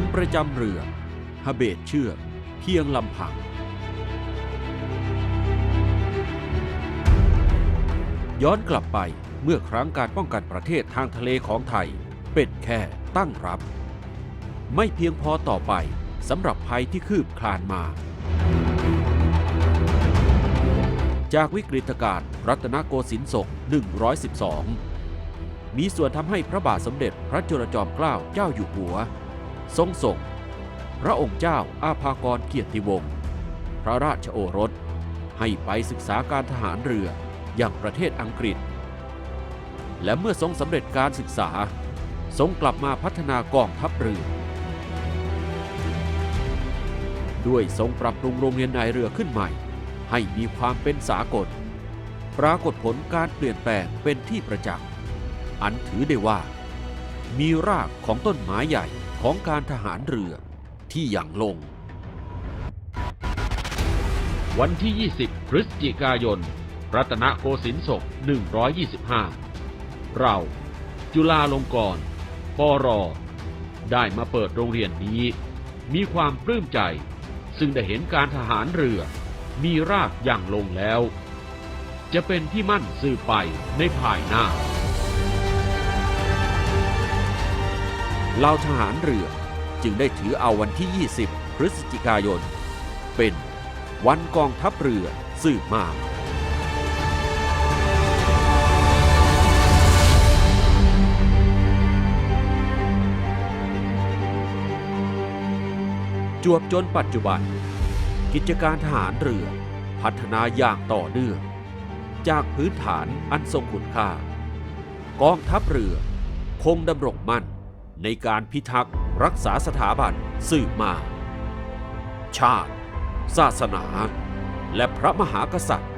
ลประจำเรือฮะเบตเชือกเพียงลำพัง ย้อนกลับไปเมื่อครั้งการป้องกันประเทศทางทะเลของไทย เป็นแค่ตั้งรับ ไม่เพียงพอต่อไปสำหรับภัยที่คืบคลานมา จากวิกฤตการณ์รัตนโกสินทร์ศก 112 มีส่วนทำให้พระบาทสมเด็จพระจุลจอมเกล้าเจ้าอยู่หัว ทรงส่ง พระองค์เจ้าอาภากรเกียรติวงศ์พระราชโอรส ให้ไปศึกษาการทหารเรืออย่างประเทศอังกฤษ และเมื่อทรงสำเร็จการศึกษา ทรงกลับมาพัฒนากองทัพเรือ ด้วยทรงปรับปรุงโรงเรียนนายเรือขึ้นใหม่ ให้มีความเป็นสากล ปรากฏผลการเปลี่ยนแปลงเป็นที่ประจักษ์อันถือได้ว่า มีรากของต้นไม้ใหญ่ ของการทหารเรือที่ยังลง วันที่ 20 พฤศจิกายน รัตนโกสินทร์ศก 125 เรา จุฬาลงกรณ์ปรได้มาเปิดโรงเรียนนี้ มีความปลื้มใจ ซึ่งได้เห็นการทหารเรือ มีรากอย่างลงแล้ว จะเป็นที่มั่นสืบไปในภายหน้า เราทหารเรือจึงได้ถือเอาวันที่ 20 พฤศจิกายน เป็นวันกองทัพเรือสืบมาจวบจนปัจจุบัน กิจการทหารเรือพัฒนาอย่างต่อเนื่อง จากพื้นฐานอันทรงคุณค่า กองทัพเรือคงดำรงมั่น ในการพิทักษ์รักษาสถาบันสืบมา ชาติ ศาสนา และพระมหากษัตริย์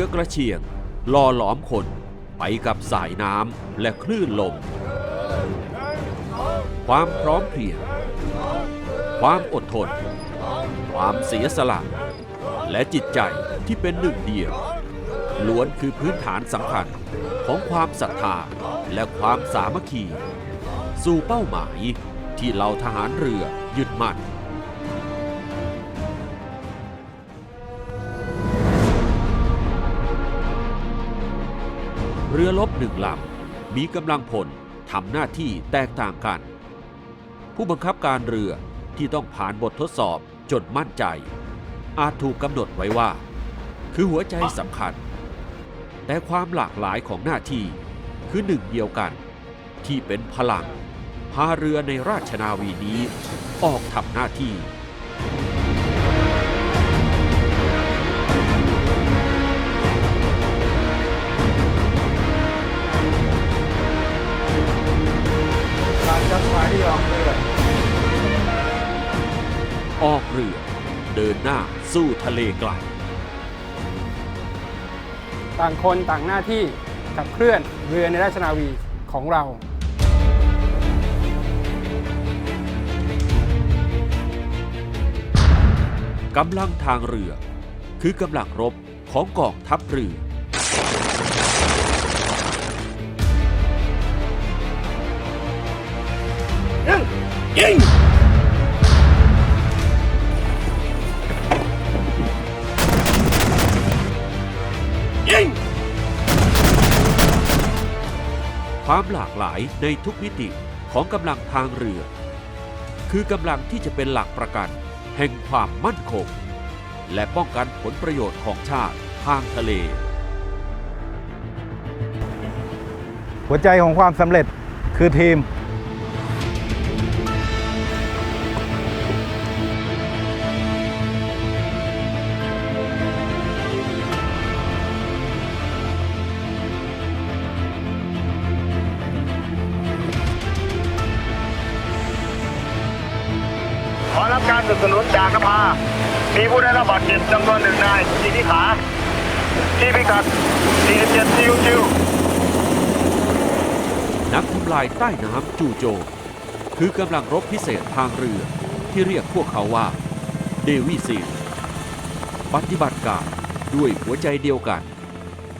รือกระเชียงล่อหลอมคนไปกับสายน้ำและคลื่นลม ความพร้อมเพรียง ความอดทน ความเสียสละ และจิตใจที่เป็นหนึ่งเดียว ล้วนคือพื้นฐานสำคัญของความศรัทธาและความสามัคคี สู่เป้าหมายที่เราทหารเรือยึดมั่น เรือลบหนึ่งลำมีกำลังพลทำหน้าที่แตกต่างกัน ผู้บังคับการเรือที่ต้องผ่านบททดสอบจนมั่นใจ อาจถูกกำหนดไว้ว่า คือหัวใจสำคัญ แต่ความหลากหลายของหน้าที่คือหนึ่งเดียวกัน ที่เป็นพลังพาเรือในราชนาวีนี้ออกทำหน้าที่ ดินหน้าสู้ทะเลไกลต่างคนต่างหน้าที่ขับเคลื่อนเรือในราชนาวีของเรา กำลังทางเรือ คือกำลังรบของกองทัพเรือ ยิงยิง หลากหลายในทุกมิติของกำลังทางเรือ คือกำลังที่จะเป็นหลักประกัน แห่งความมั่นคง และป้องกันผลประโยชน์ของชาติทางทะเล หัวใจของความสำเร็จคือทีม วนหนึ่งนายยิงที่ขาที่พิกัด47ซิวซิวนักทำลายใต้น้ำจู่โจมคือกำลังรบพิเศษทางเรือที่เรียกพวกเขาว่า เดวิซีปฏิบัติการด้วยหัวใจเดียวกัน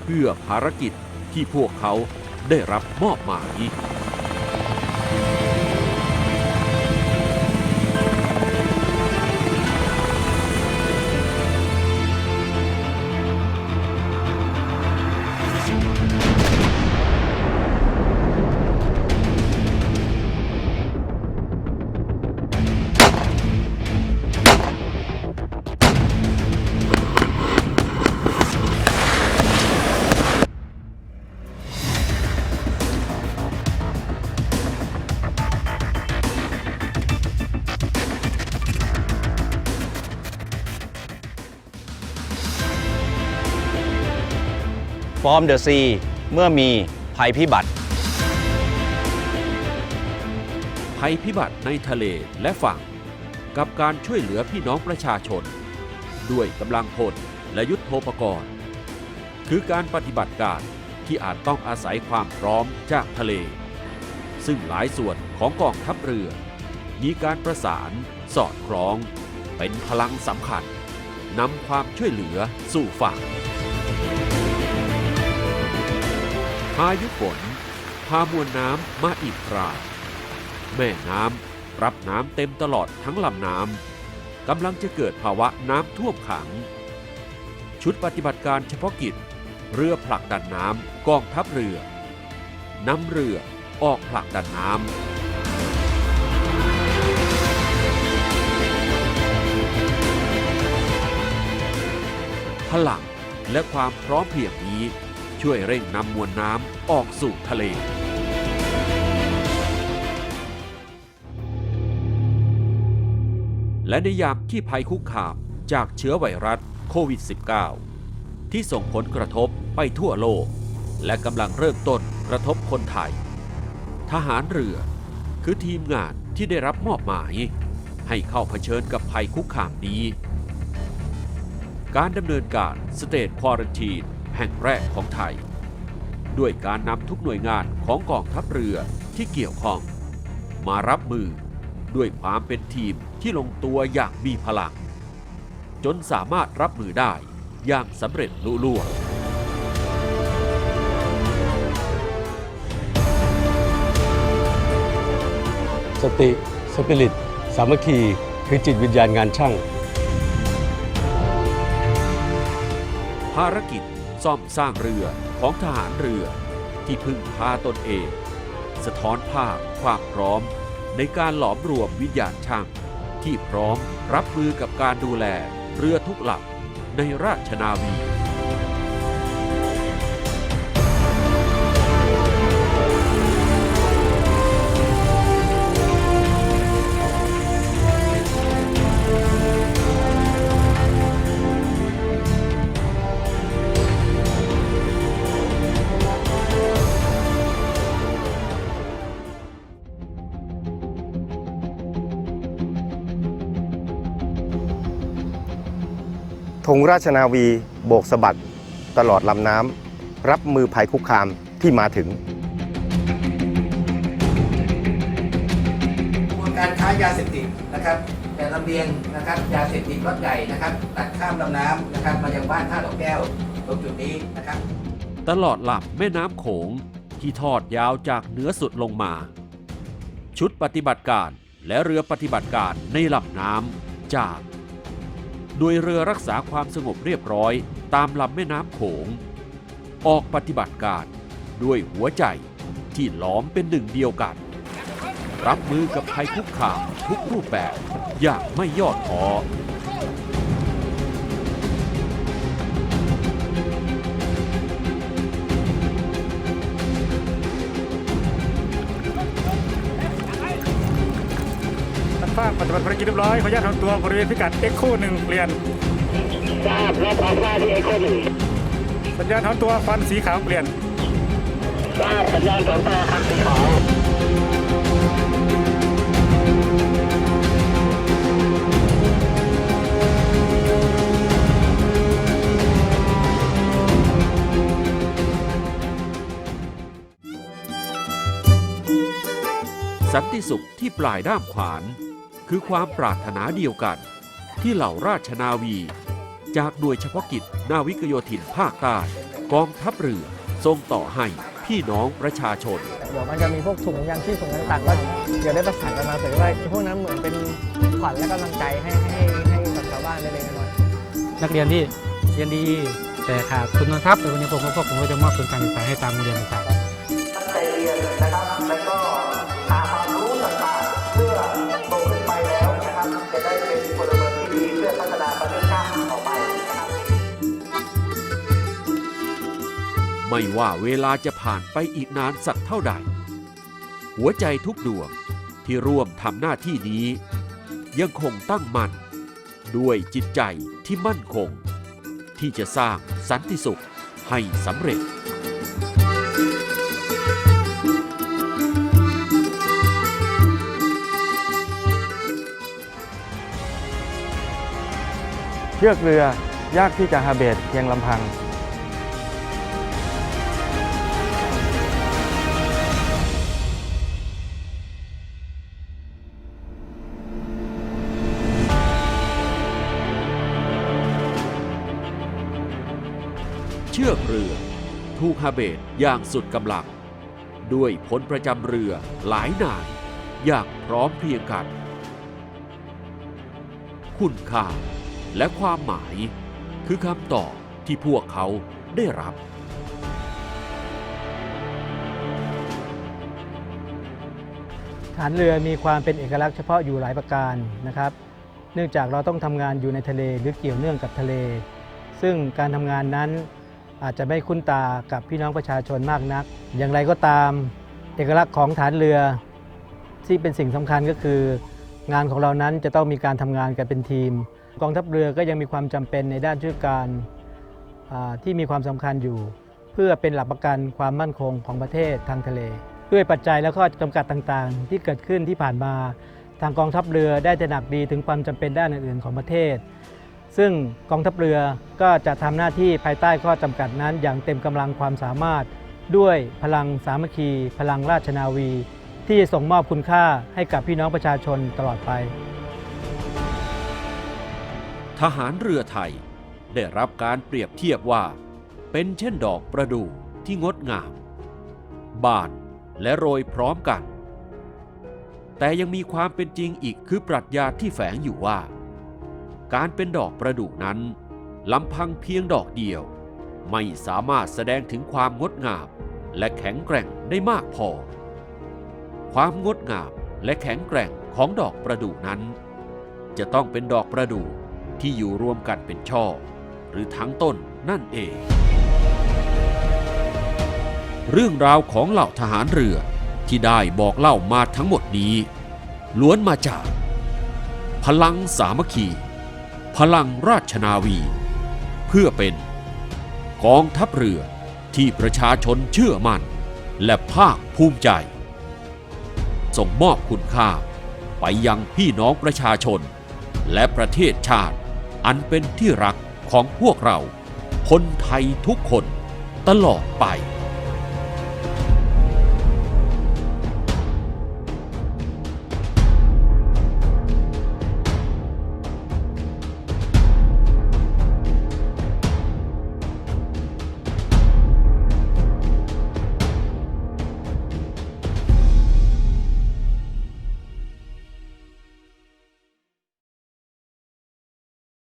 เพื่อภารกิจที่พวกเขาได้รับมอบหมาย ฟอร์มเดอะซีเมื่อมีภัยพิบัติ ภัยพิบัติในทะเลและฝั่ง กับการช่วยเหลือพี่น้องประชาชน ด้วยกำลังพลและยุทธโภปกรณ์ คือการปฏิบัติการที่อาจต้องอาศัยความพร้อมจากทะเล ซึ่งหลายส่วนของกองทัพเรือ มีการประสาน สอดคล้อง เป็นพลังสำคัญนำความช่วยเหลือสู่ฝั่ง พายุฝน พามวลน้ำมาอีกครา แม่น้ำรับน้ำเต็มตลอดทั้งลำน้ำกำลังจะเกิดภาวะน้ำท่วมขัง ชุดปฏิบัติการเฉพาะกิจ เรือผลักดันน้ำกองทัพเรือนำเรือออกผลักดันน้ำพลังและความพร้อมเพรียงนี้ ช่วยเร่งนำมวลน้ำออกสู่ทะเลและในยามที่ภัยคุกคามจากเชื้อไวรัสโควิด -19 ที่ส่งผลกระทบไปทั่วโลก และกำลังเริ่มต้นกระทบคนไทย ทหารเรือคือทีมงานที่ได้รับมอบหมาย ให้เข้าเผชิญกับภัยคุกคามนี้ การดำเนินการสเตทควอรันทีน แห่งแรกของไทย ด้วยการนำทุกหน่วยงานของกองทัพเรือที่เกี่ยวข้อง มารับมือด้วยความเป็นทีมที่ลงตัวอย่างมีพลัง จนสามารถรับมือได้อย่างสำเร็จลุล่วงสติ สปิริต สามัคคี คือจิตวิญญาณงานช่าง ภารกิจ ซ่อมสร้างเรือของทหารเรือ ที่พึ่งพาตนเอง สะท้อนภาพความพร้อม ในการหลอมรวมวิญญาณช่าง ที่พร้อมรับมือกับการดูแลเรือทุกหลักในราชนาวี ธงราชนาวีโบกสะบัดตลอดลำน้ำรับมือภัยคุกคามที่มาถึงกระบวนการค้ายาเสพติดนะครับ แต่ลำเลียงนะครับยาเสพติดรถใหญ่นะครับตัดข้ามลำน้ำนะครับมายังบ้านท่าดอกแก้วตรงจุดนี้นะครับ ตลอดลำแม่น้ำโขงที่ทอดยาวจากเหนือสุดลงมา ชุดปฏิบัติการและเรือปฏิบัติการในลำน้ำจาก โดยเรือรักษาความสงบเรียบร้อยตามลำแม่น้ำโขง ออกปฏิบัติการด้วยหัวใจที่หลอมเป็นหนึ่งเดียวกัน รับมือกับภัยคุกคามทุกรูปแบบอย่างไม่ย่อท้อ ทาบปฏิบัติภารกิจเรียบร้อยขออนุาตทำตัวบริเวณพิกัดเอ็กโคหนึ่งเปลี่ยนทราบระบความทราบที่เอ็กโคหนึ่งสัญญาณทำตัวฟันสีขาวเปลี่ยนทราบสัญญาณถองตัวครันสีขาวสันติสุขที่ปลายด้ามขวาน คือความปรารถนาเดียวกัน ที่เหล่าราชนาวี จากหน่วยเฉพาะกิจนาวิกโยธินภาคใต้กองทัพเรือส่งต่อให้พี่น้องประชาชน เดี๋ยวมันจะมีพวกถุงยางชีพถุงต่างๆก็เดี๋ยวได้ประสานกันมาเผื่อว่าพวกนั้นเหมือนเป็นขวัญและกำลังใจให้ให้ให้กับชาวบ้านได้เลยน้อยๆนักเรียนที่เรียนดีแต่ขาดทุนทรัพย์แต่วันนี้ผมก็ผมก็จะมอบทุนการศึกษาให้ตามโรงเรียนต่าง ไม่ว่าเวลาจะผ่านไปอีกนานสักเท่าใด หัวใจทุกดวงที่ร่วมทำหน้าที่นี้ ยังคงตั้งมั่นด้วยจิตใจที่มั่นคง ที่จะสร้างสันติสุขให้สำเร็จเชือกเรือยากที่จะฮาเบตเพียงลำพัง เชือกเรือ ถูกฮาเบตอย่างสุดกำลัง ด้วยพลประจำเรือหลายนายอย่างพร้อมเพรียงกัน คุณค่าและความหมายคือคำตอบที่พวกเขาได้รับ ฐานเรือมีความเป็นเอกลักษณ์เฉพาะอยู่หลายประการนะครับ เนื่องจากเราต้องทำงานอยู่ในทะเลหรือเกี่ยวเนื่องกับทะเล ซึ่งการทำงานนั้น อาจจะไม่คุ้นตากับพี่น้องประชาชนมากนัก อย่างไรก็ตามเอกลักษณ์ของฐานเรือ ที่เป็นสิ่งสำคัญก็คือ งานของเรานั้นจะต้องมีการทำงานกันเป็นทีม กองทัพเรือก็ยังมีความจำเป็นในด้านช่วยการที่มีความสำคัญอยู่ เพื่อเป็นหลักประกันความมั่นคงของประเทศทางทะเล ด้วยปัจจัยและข้อจำกัดต่างๆ ที่เกิดขึ้นที่ผ่านมา ทางกองทัพเรือได้ตระหนักดีถึงความจำเป็นด้านอื่นๆของประเทศ ซึ่งกองทัพเรือก็จะทำหน้าที่ภายใต้ข้อจำกัดนั้นอย่างเต็มกำลังความสามารถ ด้วยพลังสามัคคี พลังราชนาวี ที่จะส่งมอบคุณค่าให้กับพี่น้องประชาชนตลอดไป ทหารเรือไทย ได้รับการเปรียบเทียบว่า เป็นเช่นดอกประดู่ที่งดงาม บานและโรยพร้อมกัน แต่ยังมีความเป็นจริงอีกคือปรัชญาที่แฝงอยู่ว่า การเป็นดอกประดู่นั้นลำพังเพียงดอกเดียว ไม่สามารถแสดงถึงความงดงามและแข็งแกร่งได้มากพอ ความงดงามและแข็งแกร่งของดอกประดู่นั้น จะต้องเป็นดอกประดู่ที่อยู่รวมกันเป็นช่อ หรือทั้งต้นนั่นเอง เรื่องราวของเหล่าทหารเรือที่ได้บอกเล่ามาทั้งหมดนี้ ล้วนมาจาก พลังสามัคคี พลังราชนาวี เพื่อเป็นกองทัพเรือที่ประชาชนเชื่อมั่น และภาคภูมิใจ ส่งมอบคุณค่าไปยังพี่น้องประชาชน และประเทศชาติ อันเป็นที่รักของพวกเรา คนไทยทุกคนตลอดไป